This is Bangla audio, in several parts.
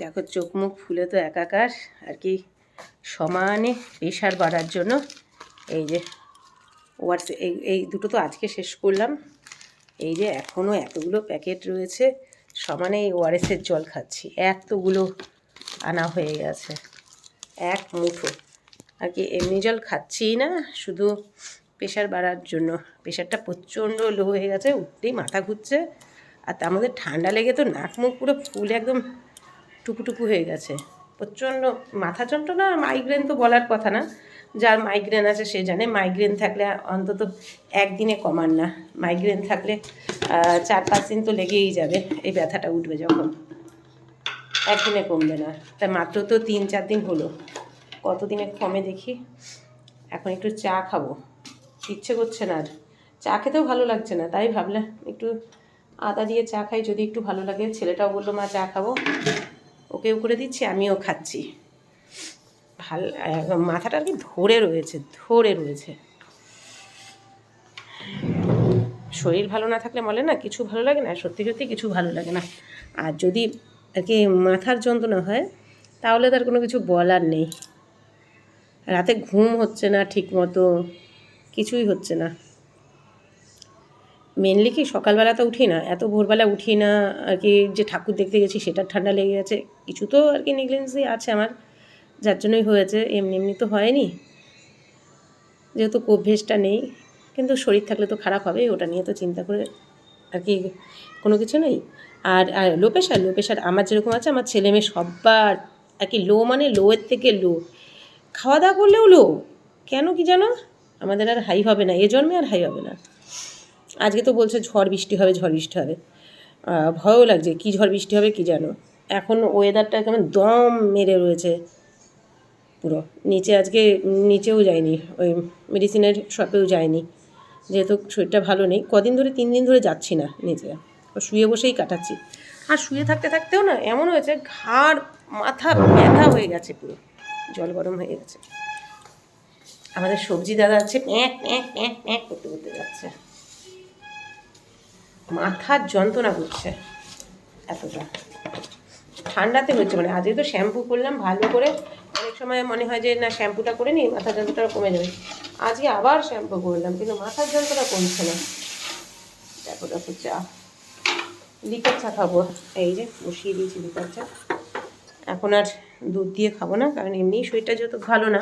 দেখো চোখ মুখ ফুলে তো একাকার, আর কি সমানে প্রেশার বাড়ার জন্য এই যে ওয়ার্স এই এই দুটো তো আজকে শেষ করলাম। এই যে এখনও এতগুলো প্যাকেট রয়েছে, সমানে এই ওয়ারেসের জল খাচ্ছি। এতগুলো আনা হয়ে গেছে, এক মুঠো। আর কি এমনি জল খাচ্ছিই না, শুধু প্রেশার বাড়ার জন্য। প্রেশারটা প্রচণ্ড লো হয়ে গেছে, উঠতেই মাথা ঘুরছে। আর তার মধ্যে ঠান্ডা লেগে তো নাক মুখ পুরো ফুল একদম টুকুটুকু হয়ে গেছে। প্রচণ্ড মাথা যন্ত্রণা মাইগ্রেন তো বলার কথা না। যার মাইগ্রেন আছে সে জানে। মাইগ্রেন থাকলে অন্তত একদিনে কমান না। মাইগ্রেন থাকলে চার পাঁচ দিন তো লেগেই যাবে। এই ব্যথাটা উঠবে যখন। একদিনে কমবে না। তা মাত্র তো তিন চার দিন হলো। কতদিনে কমে দেখি? এখন একটু চা খাব। ইচ্ছে করছে না আর। চা খেতেও ভালো লাগছে না। তাই ভাবলাম একটু আদা দিয়ে চা খাই। যদি একটু ভালো লাগে। ছেলেটাও বলল, মা, চা খাব। ওকেও করে দিচ্ছি, আমিও খাচ্ছি। ভালো মাথাটা আর কি ধরে রয়েছে ধরে রয়েছে। শরীর ভালো না থাকলে বলে না, কিছু ভালো লাগে না, সত্যি সত্যি কিছু ভালো লাগে না। আর যদি আর কি মাথার যন্ত্রণা হয়, তাহলে তার কোনো কিছু বলার নেই। রাতে ঘুম হচ্ছে না ঠিক মতো কিছুই হচ্ছে না। মেনলি কি সকালবেলা তো উঠি না, এত ভোরবেলা উঠি না আর কি যে ঠাকুর দেখতে গেছি সেটা ঠান্ডা লেগে গেছে, কিছু তো আর কি নেগলেন্সি আছে আমার, যার জন্যই হয়েছে, এমনি এমনি তো হয়নি, যেহেতু অভ্যেসটা নেই, কিন্তু শরীর থাকলে তো খারাপ হবে ওটা নিয়ে তো চিন্তা করে আর কি কোনো কিছু নেই, আর আর লো প্রেশার লো প্রেশার আমার যেরকম আছে, আমার ছেলে মেয়ে সব্বার, আর কি লো মানে লোয়ের থেকে লো খাওয়া দাওয়া করলেও লো কেন কি জানো? আমাদের আর হাই হবে না, এ জন্মে আর হাই হবে না। আজকে তো বলছে ঝড় বৃষ্টি হবে, ঝড় বৃষ্টি হবে। ভয়ও লাগছে, কী ঝড় বৃষ্টি হবে কি জানো এখন ওয়েদারটা কেমন দম মেরে রয়েছে পুরো। নিচে আজকে নিচেও যায়নি, ওই মেডিসিনের শপেও যায়নি। যেহেতু শরীরটা ভালো নেই, কদিন ধরে, তিন দিন ধরে যাচ্ছি না নিচে। শুয়ে বসেই কাটাচ্ছি। আর শুয়ে থাকতে থাকতেও না, এমন হয়েছে ঘাড়, মাথা ব্যথা হয়ে গেছে পুরো। জল গরম হয়ে গেছে। আমাদের সবজি দাদা আছে প্যাঁক প্যাঁক প্যাঁক প্যাঁক করতে করতে যাচ্ছে। মাথার যন্ত্রণা করছে এতটা। ঠান্ডাতে হচ্ছে মানে আজকে তো শ্যাম্পু করলাম ভালো করে। অনেক সময় মনে হয় যে, না, শ্যাম্পুটা করে নিই, মাথার যন্ত্রণা কমে যাবে। আজকে আবার শ্যাম্পু করলাম, কিন্তু মাথার যন্ত্রণা কমছে না। দেখো দেখো, চা। লিকার চা খাব। এই যে, বসিয়ে দিয়েছি লিকার চা। এখন আর দুধ দিয়ে খাব না, কারণ এমনি শরীরটা যেহেতু ভালো না।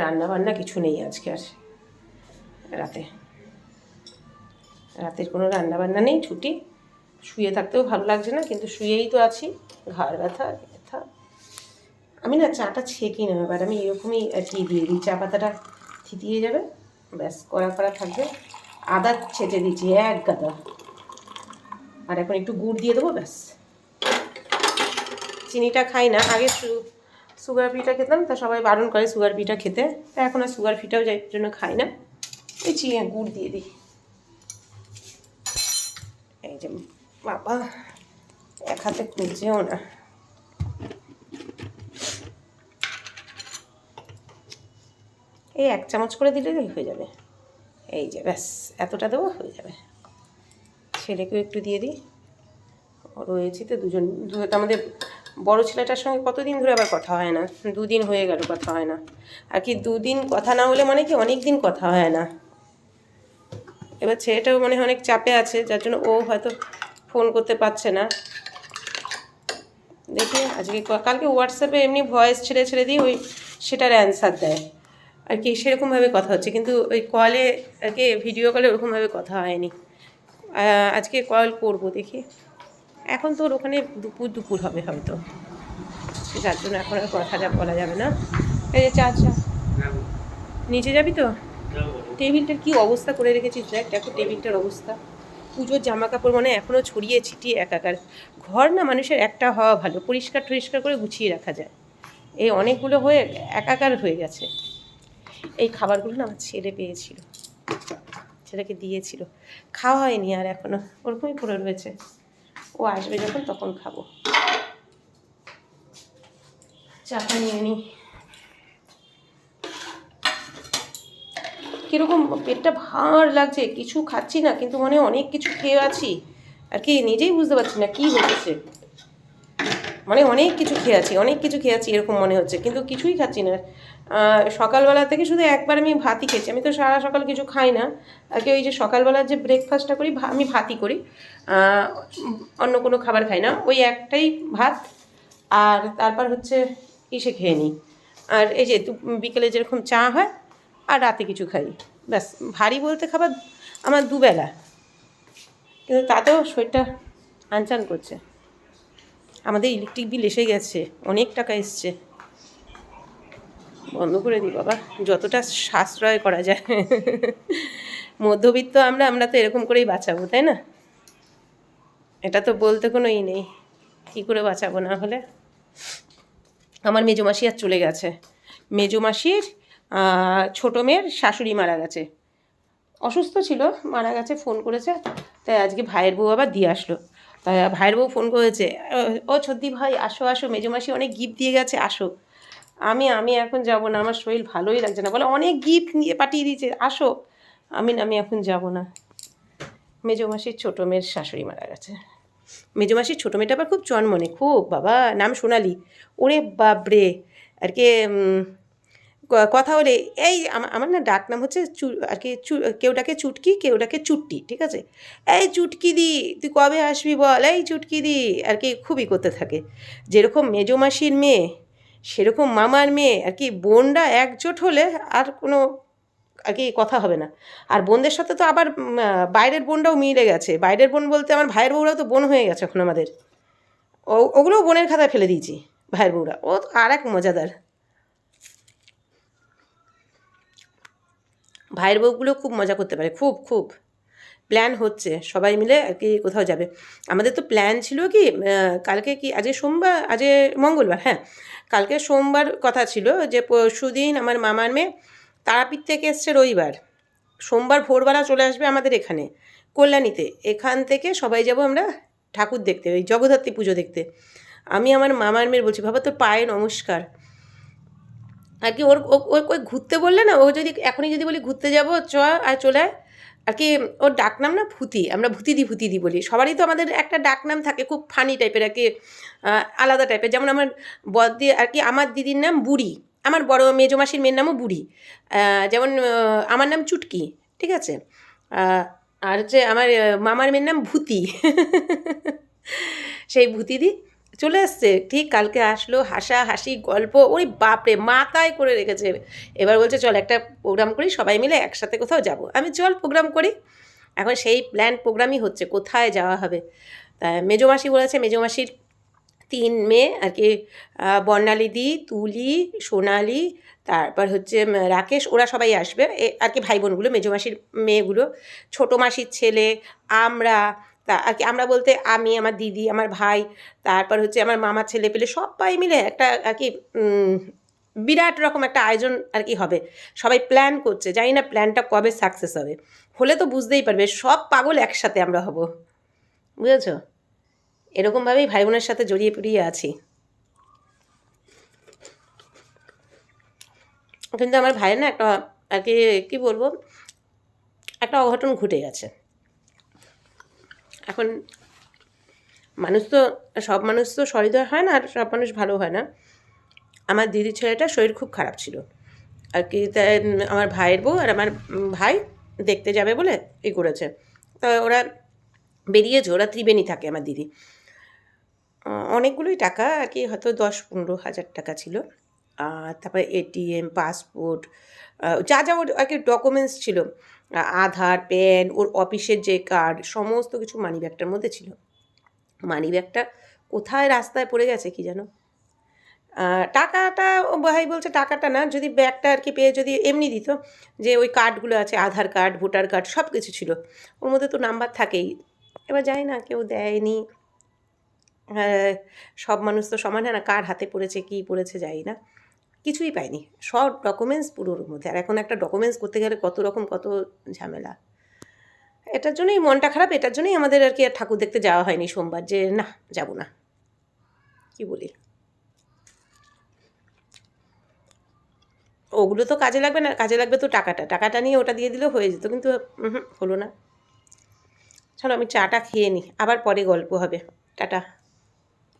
রান্না বান্না কিছু নেই আজকে আর। রাতে। রাতের কোনো রান্না বান্না নেই, ছুটি। শুয়ে থাকতেও ভালো লাগছে না, কিন্তু শুয়েই তো আছি। ঘাড় ব্যথা ব্যথা। আমি না চাটা ছেঁকি না এবার আমি এরকমই আর কি দিয়ে দিই। চা পাতাটা থিতিয়ে যাবে, ব্যাস, কড়া কড়া থাকবে। আদা ছেঁচে দিচ্ছি, এক গাদা। আর এখন একটু গুড় দিয়ে দেবো, ব্যাস। চিনিটা খাই না, আগে সুগার ফ্রিটা খেতাম, তা সবাই বারণ করে সুগার ফ্রিটা খেতে। তা এখন আর সুগার ফ্রিটাও যাই জন্য খাই না। এই চিনি গুড় দিয়ে দিই। এই যে বাবা, এক হাতে খুঁজছেও না। এই এক চামচ করে দিলে হয়ে যাবে। এই যে ব্যাস, এতটা দেবো হয়ে যাবে। ছেলেকেও একটু দিয়ে দিই। রয়েছি তো দুজন আমাদের বড় ছেলেটার সঙ্গে কতদিন ধরে আবার কথা হয় না? দুদিন হয়ে গেল, কথা হয় না। আর কি দুদিন কথা না হলে মানে কি অনেক দিন কথা হয় না। এবার ছেলেটাও মানে অনেক চাপে আছে, যার জন্য ও হয়তো ফোন করতে পারছে না। দেখি, আজকে কালকে হোয়াটসঅ্যাপে এমনি ভয়েস ছেড়ে ছেড়ে দিই ওই সেটার অ্যান্সার দেয়। আর কি, সেরকমভাবে কথা হচ্ছে, কিন্তু ওই কলে আর কি ভিডিও কলে ওরকমভাবে কথা হয়নি। আজকে কল করব, দেখি। এখন তো ওর ওখানে দুপুর দুপুর হবে হয়তো। যার জন্য এখন আর কথাটা বলা যাবে না। এই যে চা চা। নিচে যাবি তো? টেবিলটার কি অবস্থা করে রেখেছিস দেখ, দেখো টেবিলটার অবস্থা। পুজোর জামা কাপড় মানে এখনও ছড়িয়ে ছিটিয়ে একাকার। ঘর না মানুষের একটা হওয়া ভালো, পরিষ্কার টরিষ্কার করে গুছিয়ে রাখা যায়। এই অনেকগুলো হয়ে একাকার হয়ে গেছে। এই খাবারগুলো না আমার ছেলে পেয়েছিল। ছেলেকে দিয়েছিল। খাওয়া হয়নি আর এখনও ওরকমই পড়ে রয়েছে। ও আসবে যখন, তখন খাব। চাটা নিয়ে নিই কীরকম পেটটা ভার লাগছে, কিছু খাচ্ছি না, কিন্তু মনে অনেক কিছু খেয়ে আছি। আর কি, নিজেই বুঝতে পারছি না কী হচ্ছে। মানে অনেক কিছু খেয়ে আছি, অনেক কিছু খেয়েছি এরকম মনে হচ্ছে, কিন্তু কিছুই খাচ্ছি না। সকালবেলা থেকে শুধু একবার আমি ভাতই খেয়েছি, আমি তো সারা সকাল কিছু খাই না। আর কি, ওই যে সকালবেলার যে ব্রেকফাস্টটা করি আমি ভাতই করি। অন্য কোনো খাবার খাই না, ওই একটাই ভাত। আর তারপর হচ্ছে ইসে খেয়ে নিই। আর এই যে বিকেলে যেরকম চা হয় আর রাতে কিছু খাই। ব্যাস ভারী বলতে খাবার আমার দুবেলা। কিন্তু তাতেও শরীরটা আনচান করছে। আমাদের ইলেকট্রিক বিল এসে গেছে অনেক টাকা এসছে। বন্ধ করে দিই বাবা যতটা সাশ্রয় করা যায়। মধ্যবিত্ত আমরা আমরা তো এরকম করেই বাঁচাবো তাই না? এটা তো বলতে কোনো ই নেই কী করে বাঁচাবো না হলে? আমার মেজোমাসি আর চলে গেছে। মেজোমাসির আহ, ছোটো মেয়ের শাশুড়ি মারা গেছে। অসুস্থ ছিল, মারা গেছে ফোন করেছে। তাই আজকে ভাইয়ের বউ আবার দিয়ে আসলো। তাই ভাইয়ের বউ ফোন করেছে, "ও- ছদ্দি ভাই, আসো আসো, মেজমাসি অনেক গিফট দিয়ে গেছে, আসো। আমি আমি এখন যাব না, আমার শরীর ভালোই লাগছে না। বলে, অনেক গিফট নিয়ে পাঠিয়ে দিয়েছে, আসো। আমি আমি এখন যাব না। মেজমাসির ছোটো মেয়ের শাশুড়ি মারা গেছে। মেজমাসির ছোটো মেয়েটা আবার খুব চনমনে খুব, বাবা, নাম সোনালি। ওরে বাপরে! আর ক- কথা হলে, এই আমার না ডাক নাম হচ্ছে চু, আর কি চু, কেউ ডাকে চুটকি, কেউ ডাকে চুট্টি, ঠিক আছে? এই চুটকি দি, তুই কবে আসবি বল? এই চুটকি দি, আর কি খুবই করতে থাকে। যেরকম মেজো মাসির মেয়ে, সেরকম মামার মেয়ে, আর কি বোনরা একজোট হলে আর কোনো, আর কি কথা হবে না। আর বোনদের সাথে তো আবার বাইরের বোনটাও মিলে গেছে। বাইরের বোন বলতে আমার ভাইয়ের বউরাও তো বোন হয়ে গেছে এখন আমাদের। ও, ওগুলোও বোনের খাতায় ফেলে দিয়েছি, ভাইয়ের বউরা। ও তো আর এক মজাদার। ভাইয়ের বউগুলো খুব মজা করতে পারে, খুব খুব। প্ল্যান হচ্ছে, সবাই মিলে আর কি কোথাও যাবে। আমাদের তো প্ল্যান ছিল কি কালকে কি, আজকে সোমবার, আজকে মঙ্গলবার হ্যাঁ। কালকে সোমবার কথা ছিল যে পরশুদিন আমার মামার মেয়ে তারাপীঠ থেকে এসছে রবিবার। সোমবার ভোরবেলা চলে আসবে আমাদের এখানে, কল্যাণীতে। এখান থেকে সবাই যাব আমরা ঠাকুর দেখতে, ওই জগদ্ধাত্রী পুজো দেখতে। আমি আমার মামার মেয়ের বলছি, বাবা, তোর পায়ে নমস্কার। আর কি ওর ওই ঘুরতে বললে না, ও যদি এখনই যদি বলি ঘুরতে যাব, চ আর চলে আয়। আর কি ওর ডাকনাম না ভূতি, আমরা ভূতিদি ভূতিদি বলি। সবারই তো আমাদের একটা ডাকনাম থাকে, খুব ফানি টাইপের আর কি আলাদা টাইপের যেমন আমার বদি আর কি আমার দিদির নাম বুড়ি, আমার বড় মেজো মাসির মেয়ের নামও বুড়ি। যেমন আমার নাম চুটকি, ঠিক আছে? আর হচ্ছে আমার মামার মেয়ের নাম ভূতি। সেই ভূতিদি চলে এসছে ঠিক কালকে আসলো হাসা হাসি গল্প ওই বাপরে, মাথায় করে রেখেছে। এবার বলছে, চল একটা প্রোগ্রাম করি, সবাই মিলে একসাথে কোথাও যাব। আমি চল প্রোগ্রাম করি। এখন সেই প্ল্যান প্রোগ্রামই হচ্ছে, কোথায় যাওয়া হবে? তা মেজোমাসি বলেছে, মেজোমাসির তিন মেয়ে আর কি বর্ণালিদি, তুলি, সোনালি, তারপর হচ্ছে রাকেশ, ওরা সবাই আসবে। আর কি ভাই বোনগুলো মেজোমাসির মেয়েগুলো, ছোটো মাসির ছেলে, আমরা তা আর কি, আমরা বলতে আমি, আমার দিদি, আমার ভাই, তারপর হচ্ছে আমার মামার ছেলে পেলে সবাই মিলে একটা আর কি বিরাট রকম একটা আয়োজন আর কি হবে। সবাই প্ল্যান করছে, জানি না প্ল্যানটা কবে সাকসেস হবে। হলে তো বুঝতেই পারবে, সব পাগল একসাথে আমরা হব। বুঝেছ? এরকমভাবেই ভাই বোনের সাথে জড়িয়ে পড়িয়ে আছি। কিন্তু আমার ভাইয়ের না একটা আর কি, কী বলব? একটা অঘটন ঘটে গেছে। এখন মানুষ তো, সব মানুষ তো সহৃদয় হয় না আর সব মানুষ ভালো হয় না। আমার দিদির ছেলেটা শরীর খুব খারাপ ছিল। আর কি তাই আমার ভাইয়ের বউ আর আমার ভাই দেখতে যাবে বলে ই করেছে। তা ওরা বেরিয়েছে ওরা ত্রিবেণী থাকে আমার দিদি। অনেকগুলোই টাকা, আর কি হয়তো দশ পনেরো হাজার টাকা ছিল। তারপরে এটিএম পাসপোর্ট যা যা আর কি ডকুমেন্টস ছিল। আধার প্যান ওর অফিসের যে কার্ড সমস্ত কিছু মানি ব্যাগটার মধ্যে ছিল। মানি ব্যাগটা কোথায় রাস্তায় পড়ে গেছে কি জানো? টাকাটা ভাই বলছে টাকাটা না যদি ব্যাগটা আর কি পেয়ে যদি এমনি দিত যে ওই কার্ডগুলো আছে আধার কার্ড ভোটার কার্ড সব কিছু ছিল। ওর মধ্যে তো নাম্বার থাকেই। এবার জানি না কেউ দেয়নি। হ্যাঁ, সব মানুষ তো সমান হয় না কার হাতে পড়েছে কী পড়েছে যাই না। কিছুই পাইনি। সব ডকুমেন্টস পুরোর মধ্যে। আর এখন একটা ডকুমেন্টস করতে গেলে কত রকম কত ঝামেলা। এটার জন্যই মনটা খারাপ, এটার জন্যই আমাদের আর কি আর ঠাকুর দেখতে যাওয়া হয়নি সোমবার যে না, যাব না। কি বলি? ওগুলো তো কাজে লাগবে না, কাজে লাগবে তো টাকাটা। টাকাটা নিয়ে ওটা দিয়ে দিলেও হয়ে যেত, কিন্তু হলো না। চলো আমি চাটা খেয়ে নিই, আবার পরে গল্প হবে। টাটা।